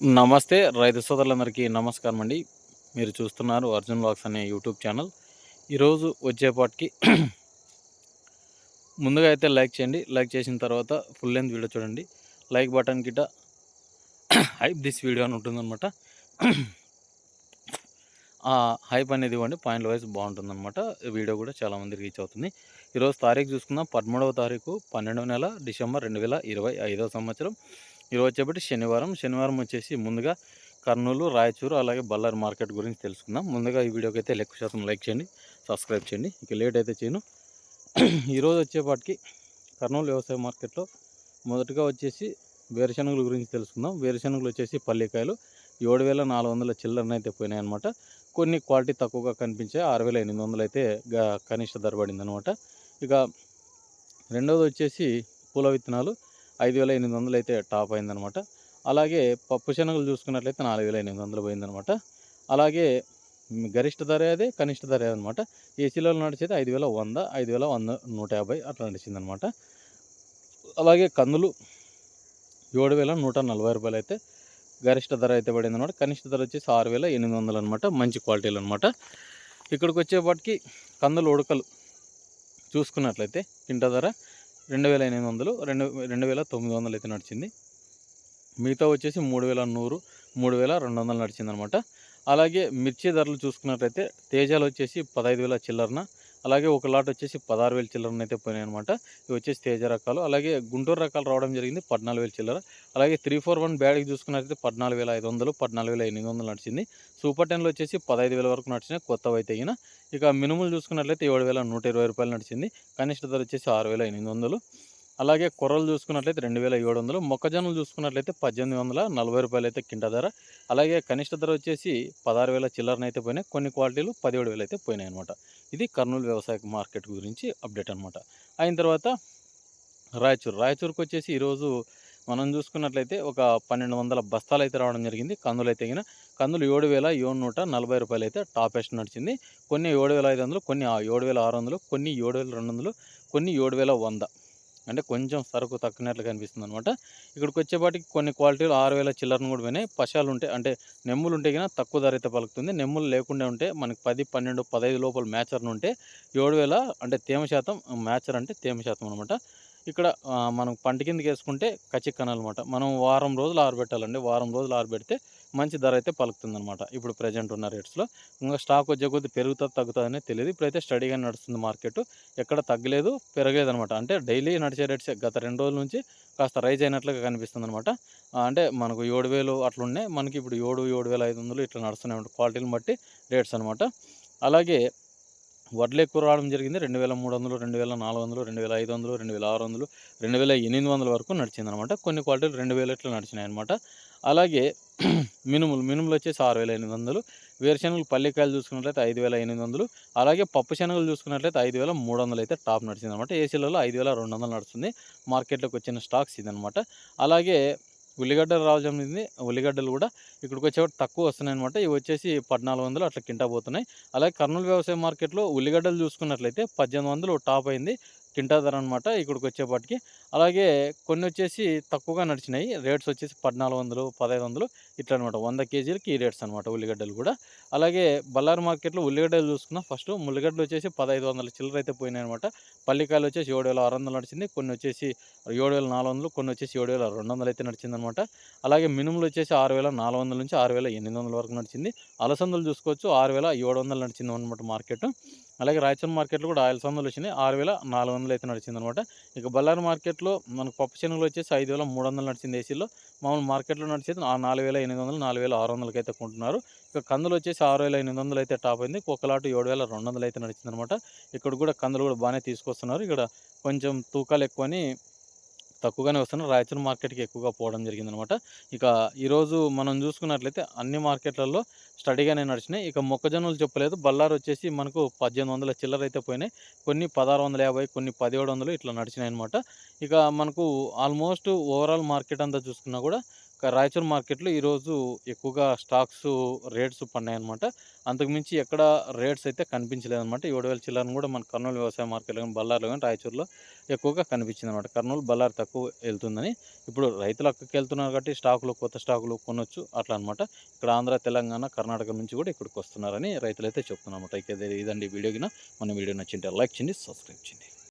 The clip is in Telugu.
నమస్తే రైతు సోదరులందరికీ నమస్కారం అండి. మీరు చూస్తున్నారు అర్జున్ బ్లాగ్స్ అనే యూట్యూబ్ ఛానల్. ఈరోజు వచ్చేపాటికి ముందుగా అయితే లైక్ చేయండి. లైక్ చేసిన తర్వాత ఫుల్ లెంత్ వీడియో చూడండి. లైక్ బటన్ కిట హైప్ దిస్ వీడియో అని ఉంటుందన్నమాట. ఆ హైప్ అనేది ఇవ్వండి. పాయింట్ వైజ్ బాగుంటుందన్నమాట. వీడియో కూడా చాలామంది రీచ్ అవుతుంది. ఈరోజు తారీఖు చూసుకుందాం. పదమూడవ తారీఖు పన్నెండవ నెల డిసెంబర్ రెండు వేల ఇరవై ఐదవ సంవత్సరం. ఈరోజు వచ్చేప్పటి శనివారం. శనివారం వచ్చేసి ముందుగా కర్నూలు రాయచూరు అలాగే బళ్ళారి మార్కెట్ గురించి తెలుసుకుందాం. ముందుగా ఈ వీడియోకి అయితే లెక్క శాతం లైక్ చేయండి సబ్స్క్రైబ్ చేయండి. ఇక లేట్ అయితే చేయను. ఈరోజు వచ్చేపాటికి కర్నూలు వ్యవసాయ మార్కెట్లో మొదటగా వచ్చేసి వేరుశనగల గురించి తెలుసుకుందాం. వేరుశనగలు వచ్చేసి పల్లికాయలు ఏడు వేల నాలుగు వందల చిల్లరన అయితే పోయినాయి అనమాట కొన్ని క్వాలిటీ తక్కువగా కనిపించాయి. ఆరు వేల ఎనిమిది వందలు అయితే కనిష్ట ధర పడింది అనమాట ఇక రెండవది వచ్చేసి పూల విత్తనాలు. ఐదు వేల ఎనిమిది వందలు అయితే టాప్ అయిందనమాట. అలాగే పప్పు శనగలు చూసుకున్నట్లయితే నాలుగు వేల ఎనిమిది వందలు పోయిందనమాట. అలాగే గరిష్ట ధర అదే కనిష్ట ధర అనమాట. ఏసీలో నడిచేది ఐదు వేల వంద ఐదు వేల వంద నూట యాభై అట్లా నడిచిందనమాట. అలాగే కందులు ఏడు వేల నూట నలభై రూపాయలు అయితే గరిష్ట ధర అయితే పడింది అనమాట కనిష్ట ధర వచ్చేసి ఆరు వేల ఎనిమిది వందలు అనమాట. మంచి క్వాలిటీలు అనమాట. ఇక్కడికి వచ్చేపాటికి కందులు ఉడకలు చూసుకున్నట్లయితే కింట ధర రెండు వేల ఎనిమిది వందలు రెండు రెండు వేల తొమ్మిది వందలు అయితే నడిచింది. మిగతా వచ్చేసి మూడు వేల నూరు మూడు వేల రెండు వందలు నడిచింది అనమాట అలాగే మిర్చి ధరలు చూసుకున్నట్లయితే తేజాలు వచ్చేసి పదహైదు వేల చిల్లరన అలాగే ఒక లాట్ వచ్చేసి పదహారు వేల చిల్లరన అయితే పోయినాయి అనమాట ఇవి వచ్చేసి తేజ రకాలు అలాగే గుంటూరు రకాలు రావడం జరిగింది పద్నాలుగు వేల చిల్లర. అలాగే త్రీ ఫోర్ వన్ బ్యాడ్కి చూసుకున్నట్లయితే పద్నాలుగు వేల ఐదు వందలు పద్నాలుగు వేల ఎనిమిది వందలు నడిచింది. సూపర్ టెన్లో వచ్చేసి పదహైదు వేల వరకు నడిచినాయి కొత్తవి అయితే అయినా. ఇక మినుములు చూసుకున్నట్లయితే ఏడు వేల నూట ఇరవై రూపాయలు నడిచింది. కనిష్ట ధర వచ్చేసి ఆరు వేల ఎనిమిది వందలు. అలాగే కొర్రలు చూసుకున్నట్లయితే రెండు వేల ఏడు వందలు మొక్కజొన్నలు చూసుకున్నట్లయితే పద్దెనిమిది వందల నలభై రూపాయలు అయితే కింట ధర. అలాగే కనిష్ట ధర వచ్చేసి పదహారు వేల చిల్లరన అయితే పోయినాయి. కొన్ని క్వాలిటీలు పదిహేడు వేలు అయితే పోయినాయి అనమాట ఇది కర్నూలు వ్యవసాయ మార్కెట్ గురించి అప్డేట్ అనమాట అయిన తర్వాత రాయచూరు. రాయచూరుకు వచ్చేసి ఈరోజు మనం చూసుకున్నట్లయితే ఒక పన్నెండు వందల బస్తాలు అయితే రావడం జరిగింది. కందులు అయితే గిన కందులు ఏడు వేల ఏడు నూట నలభై రూపాయలు అయితే ఎస్ట్ నడిచింది. కొన్ని ఏడు వేల ఐదు వందలు కొన్ని ఏడు వేల ఆరు వందలు కొన్ని ఏడు వేల రెండు వందలు కొన్ని ఏడు వేల వంద. అంటే కొంచెం సరుకు తక్కువనట్లు కనిపిస్తుంది అనమాట ఇక్కడికి వచ్చేపాటికి కొన్ని క్వాలిటీలు ఆరు వేల చిల్లరను కూడా పోయినాయి. పశాలు ఉంటే అంటే నెమ్ములు ఉంటే కన్నా తక్కువ ధర అయితే పలుకుతుంది. నెమ్ములు లేకుండా ఉంటే మనకి పది పన్నెండు పదహైదు లోపల మ్యాచర్ను ఉంటే ఏడు వేల అంటే తేమ శాతం మ్యాచర్ అంటే తేమ శాతం అనమాట ఇక్కడ మనం పంట కిందకి వేసుకుంటే కచిక్కన అనమాట మనం వారం రోజులు ఆరబెట్టాలండి. వారం రోజులు ఆరబెడితే మంచి ధర అయితే పలుకుతుందనమాట ఇప్పుడు ప్రజెంట్ ఉన్న రేట్స్లో. ఇంకా స్టాక్ వచ్చే కొద్ది పెరుగుతుంది తగ్గుతుందనే తెలియదు ఇప్పుడైతే స్టడీగా నడుస్తుంది మార్కెట్. ఎక్కడ తగ్గలేదు పెరగలేదు అనమాట అంటే డైలీ నడిచే రేట్స్. గత రెండు రోజుల నుంచి కాస్త రైజ్ అయినట్లుగా కనిపిస్తుంది అనమాట అంటే మనకు ఏడు వేలు అట్లున్నాయి. మనకి ఇప్పుడు ఏడు ఏడు వేల ఐదు వందలు ఇట్లా నడుస్తున్నాయి. క్వాలిటీని బట్టి రేట్స్ అనమాట అలాగే వడ్లు ఎక్కువ రావడం జరిగింది. రెండు వేల మూడు వందలు రెండు వేల నాలుగు వందలు రెండు వేల ఐదు వందలు రెండు వేల ఆరు వందలు రెండు వేల ఎనిమిది వందల వరకు నడిచింది అనమాట కొన్ని క్వాలిటీలు రెండు వేల ఇట్లా నడిచినాయి అనమాట అలాగే మినుములు మినుములు వచ్చేసి ఆరు వేల ఎనిమిది వందలు వేరుశనగలు పల్లికాయలు చూసుకున్నట్లయితే ఐదు వేల ఎనిమిది వందలు అలాగే పప్పు శనగలు చూసుకున్నట్లయితే ఐదు వేల మూడు వందలు అయితే టాప్ నడిచింది అనమాట ఏసీలలో ఐదు వేల రెండు వందలు నడుస్తుంది. మార్కెట్లోకి వచ్చిన స్టాక్స్ ఇదనమాట. అలాగే ఉల్లిగడ్డలు రావడం జరిగింది ఉల్లిగడ్డలు కూడా ఇక్కడికి వచ్చేవాటి తక్కువ వస్తున్నాయి అనమాట ఇవి వచ్చేసి పద్నాలుగు వందలు అట్లా కింటా పోతున్నాయి. అలాగే కర్నూలు వ్యవసాయ మార్కెట్లో ఉల్లిగడ్డలు చూసుకున్నట్లయితే పద్దెనిమిది వందలు టాప్ అయింది. కింటా ధర అనమాట ఇక్కడికి వచ్చేపాటికి అలాగే కొన్ని వచ్చేసి తక్కువగా నడిచినాయి. రేట్స్ వచ్చేసి పద్నాలుగు వందలు పదహైదు వందలు ఇట్లా అనమాట వంద కేజీలకి ఈ రేట్స్ అనమాట ఉల్లిగడ్డలు కూడా. అలాగే బళ్ళారి మార్కెట్లో ఉల్లిగడ్డలు చూసుకున్నా ఫస్ట్ ఉల్లిగడ్డలు వచ్చేసి పదహైదు వందల చిల్లర అయితే పోయినాయి అనమాట పల్లికాయలు వచ్చేసి ఏడు వేల ఆరు వందలు నడిచింది. కొన్ని వచ్చేసి ఏడు వేల నాలుగు వందలు కొన్ని వచ్చేసి ఏడు వేల రెండు వందలు అయితే నడిచింది అనమాట అలాగే మినుములు వచ్చేసి ఆరు వేల నాలుగు వందల నుంచి ఆరు వేల ఎనిమిది వందల వరకు నడిచింది. అలసందులు చూసుకోవచ్చు ఆరు వేల ఏడు వందలు నడిచింది అనమాట మార్కెట్. అలాగే రాయచూర్ మార్కెట్లో కూడా ఆయిల్ సందులు వచ్చినాయి. ఆరు వేల నాలుగు వందలు అయితే నడిచింది అనమాట ఇక బళ్ళారి మార్కెట్లో మనకు పప్పు శనగలు వచ్చేసి ఐదు వేల మూడు వందలు నడిచింది ఏసీలో. మామూలు మార్కెట్లో నడిచేది నాలుగు వేల ఎనిమిది వందలు నాలుగు వేల ఆరు వందలకి అయితే కొంటున్నారు. ఇక కందులు వచ్చేసి ఆరు వేల ఎనిమిది వందలు అయితే టాప్ అయింది. లాటు ఏడు వేల రెండు వందలు అయితే నడిచింది అనమాట ఇక్కడ కూడా కందులు కూడా బాగానే తీసుకొస్తున్నారు. ఇక్కడ కొంచెం తూకాలు ఎక్కువని తక్కువగానే వస్తున్నాయి. రాయచూరు మార్కెట్కి ఎక్కువగా పోవడం జరిగిందనమాట. ఇక ఈరోజు మనం చూసుకున్నట్లయితే అన్ని మార్కెట్లలో స్టడీగానే నడిచినాయి. ఇక మొక్కజొన్నలు చెప్పలేదు. బల్లారు వచ్చేసి మనకు పద్దెనిమిది వందల చిల్లర అయితే పోయినాయి. కొన్ని పదహారు వందల యాభై కొన్ని పదిహేడు వందలు ఇట్లా నడిచినాయి అనమాట. ఇక మనకు ఆల్మోస్ట్ ఓవరాల్ మార్కెట్ అంతా చూసుకున్నా కూడా రాయచూర్ మార్కెట్‌లో ఈరోజు ఎక్కువగా స్టాక్స్ రేట్స్ పడినాయన్నమాట. అంతకుమించి ఎక్కడ రేట్స్ అయితే కనిపించలేదన్నమాట. 7000 చిల్లరను కూడా మన కర్నూలు వ్యవసాయ మార్కెట్‌లో కానీ బల్లార్లో కానీ రాయచూర్లో ఎక్కువగా కనిపించింది అనమాట కర్నూలు, బళ్ళారు తక్కువ వెళ్తుందని ఇప్పుడు రైతులు అక్కడికి వెళ్తున్నారు కాబట్టి స్టాకులు, కొత్త స్టాకులు కొనొచ్చు అట్లా అన్నమాట. ఇక్కడ ఆంధ్ర, తెలంగాణ, కర్ణాటక నుంచి కూడా ఇక్కడికి వస్తున్నారని రైతులైతే చెప్తున్నారన్నమాట. ఇక ఇదండి వీడియో మన వీడియో నచ్చింటే లైక్ చేయండి, సబ్స్క్రైబ్ చేయండి.